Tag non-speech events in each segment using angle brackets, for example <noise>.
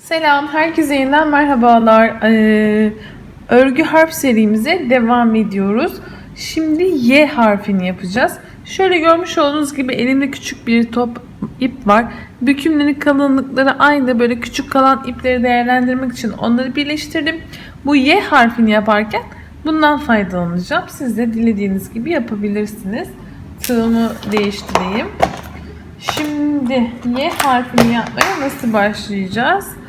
Selam, herkese yeniden merhabalar. Ee, örgü harf serimize devam ediyoruz. Şimdi Y harfini yapacağız. Şöyle görmüş olduğunuz gibi elimde küçük bir top ip var. Bükümleri kalınlıkları aynı. Böyle küçük kalan ipleri değerlendirmek için onları birleştirdim. Bu Y harfini yaparken bundan faydalanacağım. Siz de dilediğiniz gibi yapabilirsiniz. Tığımı değiştireyim. Şimdi Y harfini yapmaya nasıl başlayacağız?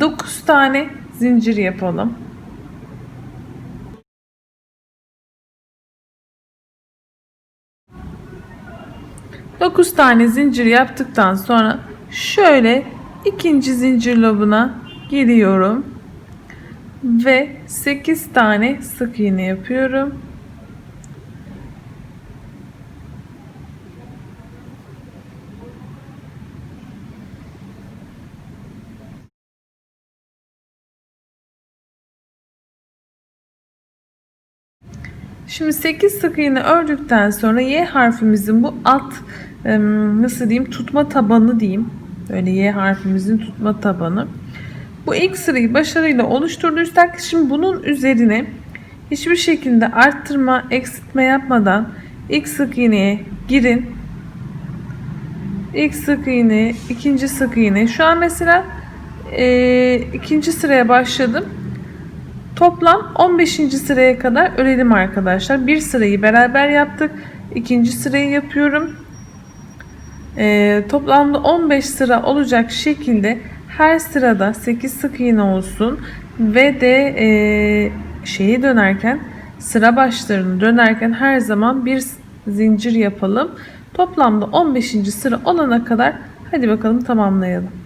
9 tane zincir yapalım. Dokuz tane zincir yaptıktan sonra şöyle ikinci zincir lobuna giriyorum ve 8 tane sık iğne yapıyorum. Şimdi 8 sık iğne ördükten sonra Y harfimizin bu alt nasıl diyeyim tutma tabanı diyeyim. Böyle Y harfimizin tutma tabanı. Bu ilk sırayı başarıyla oluşturduysak şimdi bunun üzerine hiçbir şekilde arttırma, eksiltme yapmadan ilk sık iğneye girin. İlk sık iğne, ikinci sık iğne. Şu an mesela e, ikinci sıraya başladım. Toplam 15. sıraya kadar örelim arkadaşlar. Bir sırayı beraber yaptık. İkinci sırayı yapıyorum. Ee, toplamda 15 sıra olacak şekilde her sırada 8 sık iğne olsun ve de e, şeyi dönerken sıra başlarını dönerken her zaman bir zincir yapalım. Toplamda 15. sıra olana kadar hadi bakalım tamamlayalım.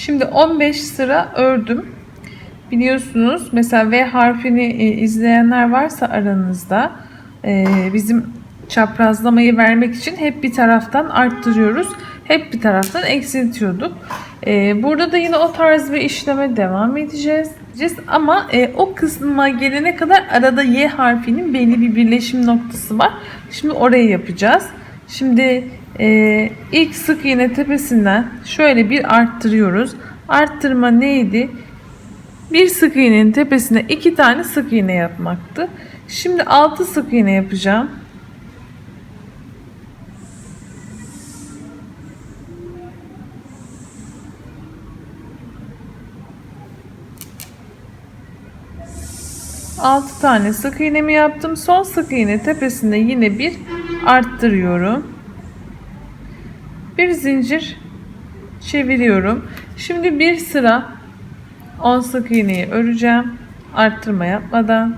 Şimdi 15 sıra ördüm. Biliyorsunuz mesela V harfini e, izleyenler varsa aranızda e, bizim çaprazlamayı vermek için hep bir taraftan arttırıyoruz. Hep bir taraftan eksiltiyorduk. E, burada da yine o tarz bir işleme devam edeceğiz. Ama o kısma gelene kadar arada Y harfinin belli bir birleşim noktası var. Şimdi orayı yapacağız. Şimdi e, ilk sık iğne tepesinden şöyle bir arttırıyoruz. Arttırma neydi? Bir sık iğnenin tepesine iki tane sık iğne yapmaktı. Şimdi 6 sık iğne yapacağım. Altı tane sık iğnemi yaptım. Son sık iğne tepesinde yine bir arttırıyorum. Bir zincir çeviriyorum. Şimdi bir sıra 10 sık iğneyi öreceğim. Arttırma yapmadan.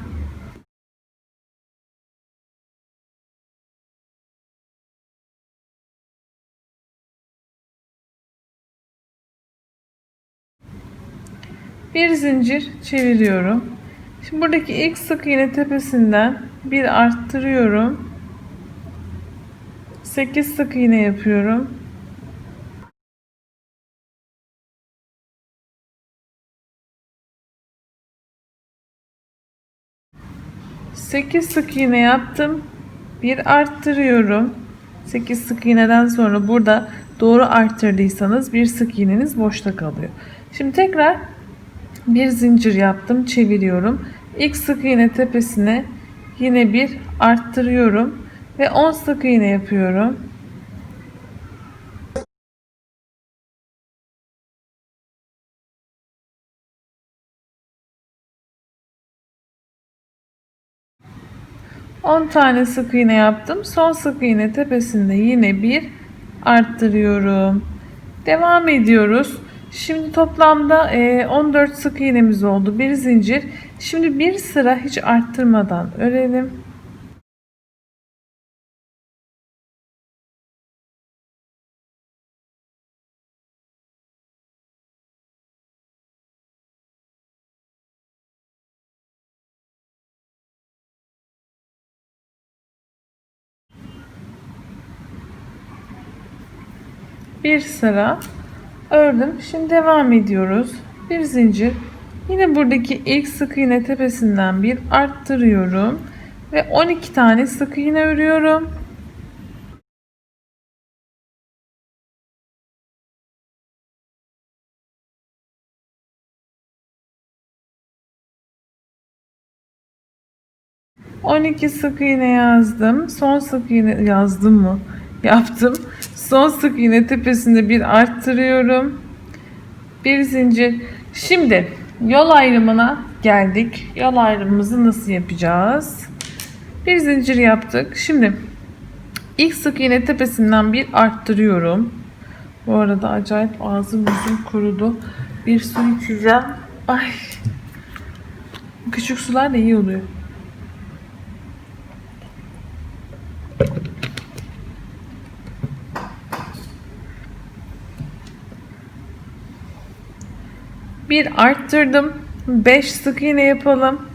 Bir zincir çeviriyorum. Şimdi buradaki ilk sık iğne tepesinden bir arttırıyorum. 8 sık iğne yapıyorum. 8 sık iğne yaptım. Bir arttırıyorum. 8 sık iğneden sonra burada doğru arttırdıysanız bir sık iğneniz boşta kalıyor. Şimdi tekrar bir zincir yaptım, çeviriyorum. İlk sık iğne tepesine yine bir arttırıyorum ve 10 sık iğne yapıyorum. 10 tane sık iğne yaptım. Son sık iğne tepesinde yine bir arttırıyorum. Devam ediyoruz. Şimdi toplamda 14 e, sık iğnemiz oldu. Bir zincir. Şimdi bir sıra hiç arttırmadan örelim. 1 sıra ördüm. Şimdi devam ediyoruz. Bir zincir. Yine buradaki ilk sık iğne tepesinden bir arttırıyorum ve 12 tane sık iğne örüyorum. On iki sık iğne yazdım. Son sık iğne yazdım mı? Yaptım. Son sık iğne tepesinde bir arttırıyorum. Bir zincir. Şimdi yol ayrımına geldik. Yol ayrımımızı nasıl yapacağız? Bir zincir yaptık. Şimdi ilk sık iğne tepesinden bir arttırıyorum. Bu arada acayip ağzım yüzüm kurudu. Bir su içeceğim. Ay. Küçük sular da iyi oluyor. Bir arttırdım. 5 sık iğne yapalım.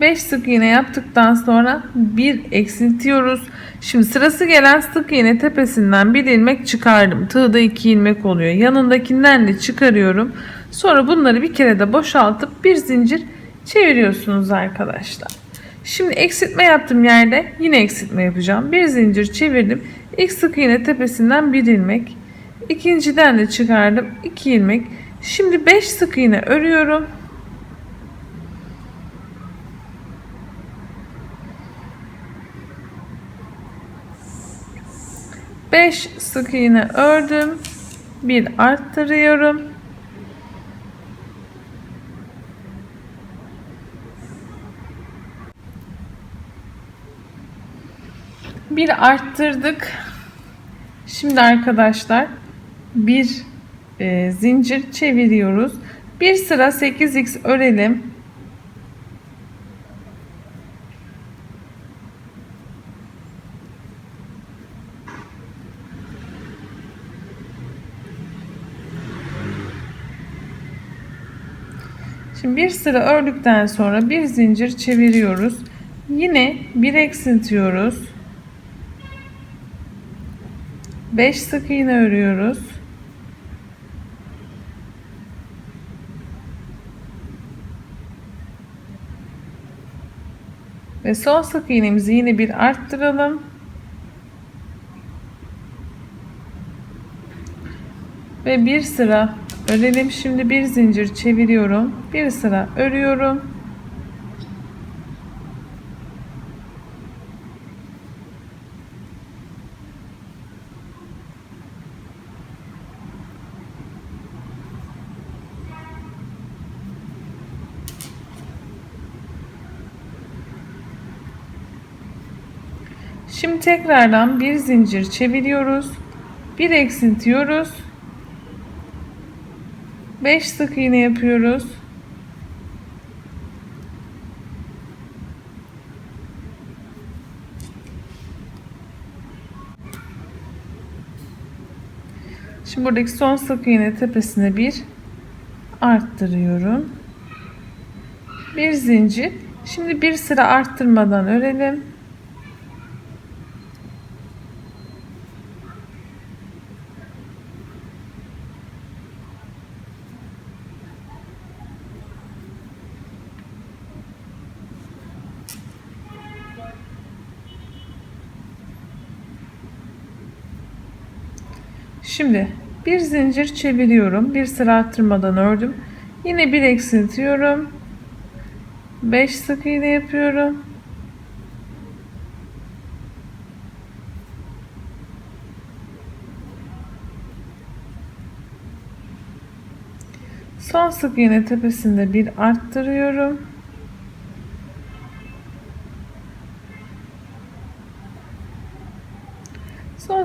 Beş sık iğne yaptıktan sonra bir eksiltiyoruz. Şimdi sırası gelen sık iğne tepesinden bir ilmek çıkardım. Tığda iki ilmek oluyor. Yanındakinden de çıkarıyorum. Sonra bunları bir kere de boşaltıp bir zincir çeviriyorsunuz arkadaşlar. Şimdi eksiltme yaptım yerde yine eksiltme yapacağım. Bir zincir çevirdim. İlk sık iğne tepesinden bir ilmek. İkinciden de çıkardım. iki ilmek. Şimdi 5 sık iğne örüyorum. Beş sık iğne ördüm. Bir arttırıyorum. Bir arttırdık. Şimdi arkadaşlar bir e, zincir çeviriyoruz. Bir sıra 8x örelim. Şimdi bir sıra ördükten sonra bir zincir çeviriyoruz. Yine bir eksiltiyoruz. 5 sık iğne örüyoruz. Ve son sık iğnemizi yine bir arttıralım. Ve bir sıra örelim. Şimdi bir zincir çeviriyorum. Bir sıra örüyorum. Şimdi tekrardan bir zincir çeviriyoruz. Bir eksiltiyoruz. 5 sık iğne yapıyoruz. Şimdi buradaki son sık iğne tepesine bir arttırıyorum. Bir zincir. Şimdi bir sıra arttırmadan örelim. Şimdi bir zincir çeviriyorum. Bir sıra arttırmadan ördüm. Yine bir eksiltiyorum. 5 sık iğne yapıyorum. Son sık iğne tepesinde bir arttırıyorum.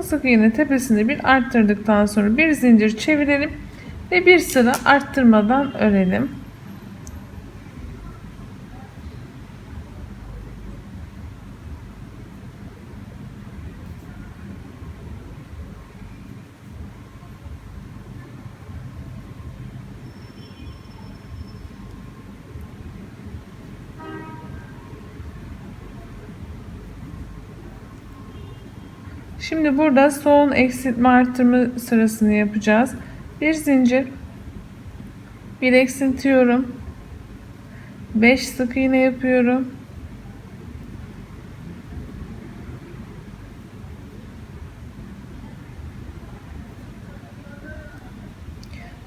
Sık iğne tepesinde bir arttırdıktan sonra bir zincir çevirelim ve bir sıra arttırmadan örelim. Şimdi burada son eksiltme artırma sırasını yapacağız. Bir zincir, bir eksiltiyorum. 5 sık iğne yapıyorum.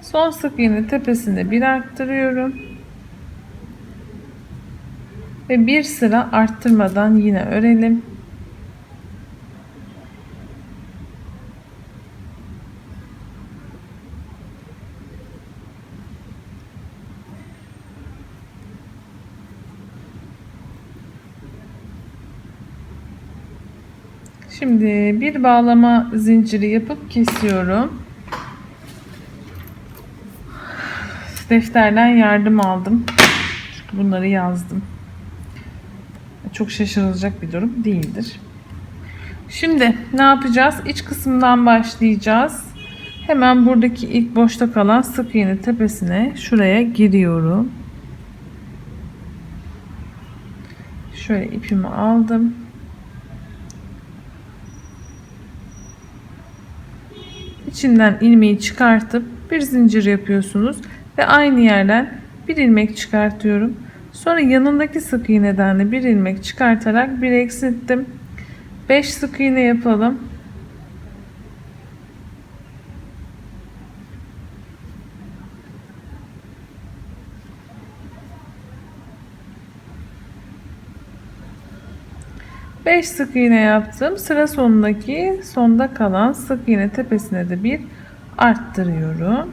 Son sık iğne tepesinde bir arttırıyorum. Ve bir sıra arttırmadan yine örelim. Şimdi bir bağlama zinciri yapıp kesiyorum. Defterden yardım aldım. Çünkü bunları yazdım. Çok şaşırılacak bir durum değildir. Şimdi ne yapacağız? İç kısımdan başlayacağız. Hemen buradaki ilk boşta kalan sık iğne tepesine şuraya giriyorum. Şöyle ipimi aldım. İçinden ilmeği çıkartıp bir zincir yapıyorsunuz ve aynı yerden bir ilmek çıkartıyorum. Sonra yanındaki sık iğneden de bir ilmek çıkartarak bir eksilttim. 5 sık iğne yapalım. Beş sık iğne yaptım. Sıra sonundaki sonda kalan sık iğne tepesine de bir arttırıyorum.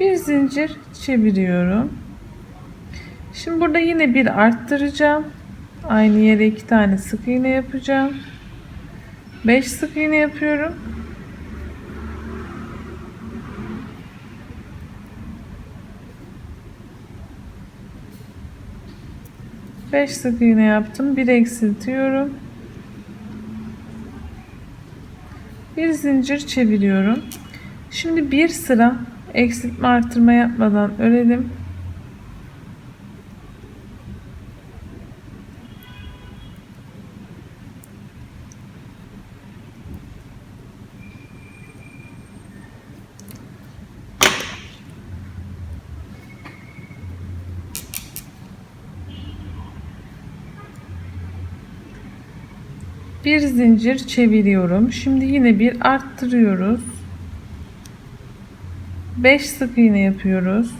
Bir zincir çeviriyorum. Şimdi burada yine bir arttıracağım. Aynı yere iki tane sık iğne yapacağım. 5 sık iğne yapıyorum. Beş sık iğne yaptım. Bir eksiltiyorum. Bir zincir çeviriyorum. Şimdi bir sıra eksiltme artırma yapmadan örelim. Bir zincir çeviriyorum. Şimdi yine bir arttırıyoruz. 5 sık iğne yapıyoruz.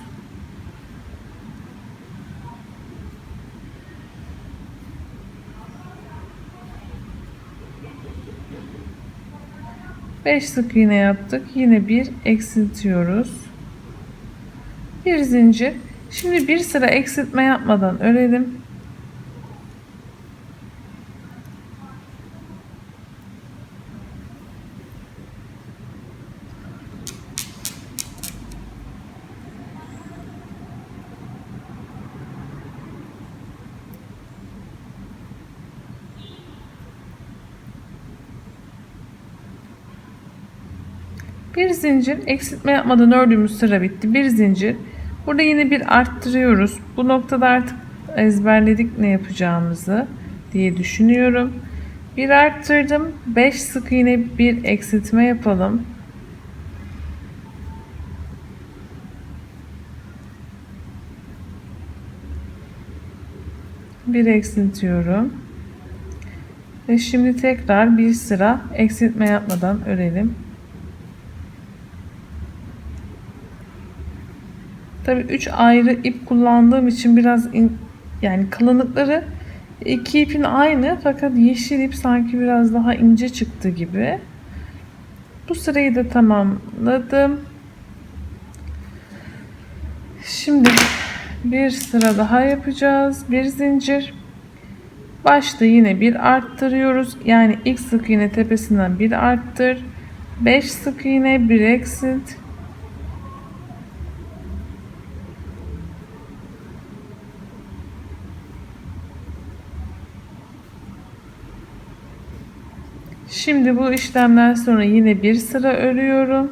Beş sık iğne yaptık. Yine bir eksiltiyoruz. Bir zincir. Şimdi bir sıra eksiltme yapmadan örelim. Zincir eksiltme yapmadan ördüğümüz sıra bitti. Bir zincir. Burada yine bir arttırıyoruz. Bu noktada artık ezberledik ne yapacağımızı diye düşünüyorum. Bir arttırdım. 5 sık iğne bir eksiltme yapalım. Bir eksiltiyorum. Ve şimdi tekrar bir sıra eksiltme yapmadan örelim. Tabii 3 ayrı ip kullandığım için biraz in, yani kalınlıkları iki ipin aynı fakat yeşil ip sanki biraz daha ince çıktı gibi. Bu sırayı da tamamladım. Şimdi bir sıra daha yapacağız. Bir zincir. Başta yine bir arttırıyoruz. Yani ilk sık iğne tepesinden bir arttır. 5 sık iğne bir eksilt. Şimdi bu işlemden sonra yine bir sıra örüyorum.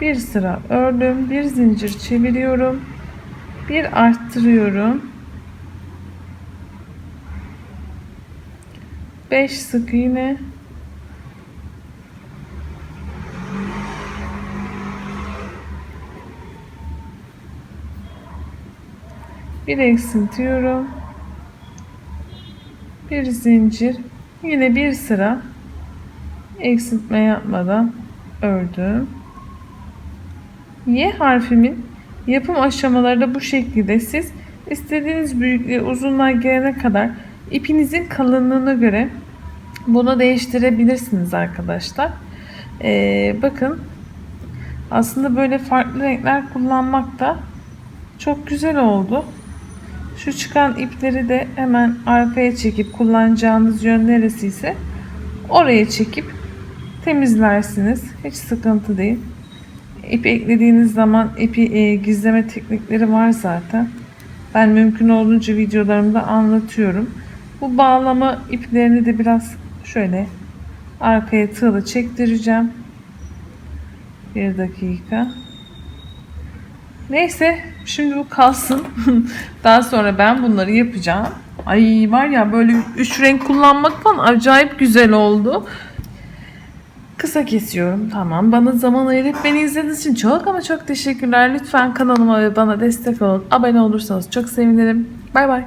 Bir sıra ördüm, bir zincir çeviriyorum, bir arttırıyorum. 5 sık iğne. Bir eksiltiyorum. Bir zincir. Yine bir sıra eksiltme yapmadan ördüm. Y harfimin yapım aşamaları da bu şekilde. Siz istediğiniz büyüklüğe uzunluğa gelene kadar ipinizin kalınlığına göre bunu değiştirebilirsiniz arkadaşlar. Ee, bakın aslında böyle farklı renkler kullanmak da çok güzel oldu. Şu çıkan ipleri de hemen arkaya çekip kullanacağınız yön neresi ise oraya çekip temizlersiniz. Hiç sıkıntı değil. İp eklediğiniz zaman ipi e, gizleme teknikleri var zaten. Ben mümkün olduğunca videolarımda anlatıyorum. Bu bağlama iplerini de biraz şöyle arkaya tığla çektireceğim. Bir dakika. Neyse şimdi bu kalsın. <laughs> Daha sonra ben bunları yapacağım. Ay var ya böyle üç renk kullanmak falan acayip güzel oldu. Kısa kesiyorum. Tamam. Bana zaman ayırıp beni izlediğiniz için çok ama çok teşekkürler. Lütfen kanalıma ve bana destek olun. Abone olursanız çok sevinirim. Bay bay.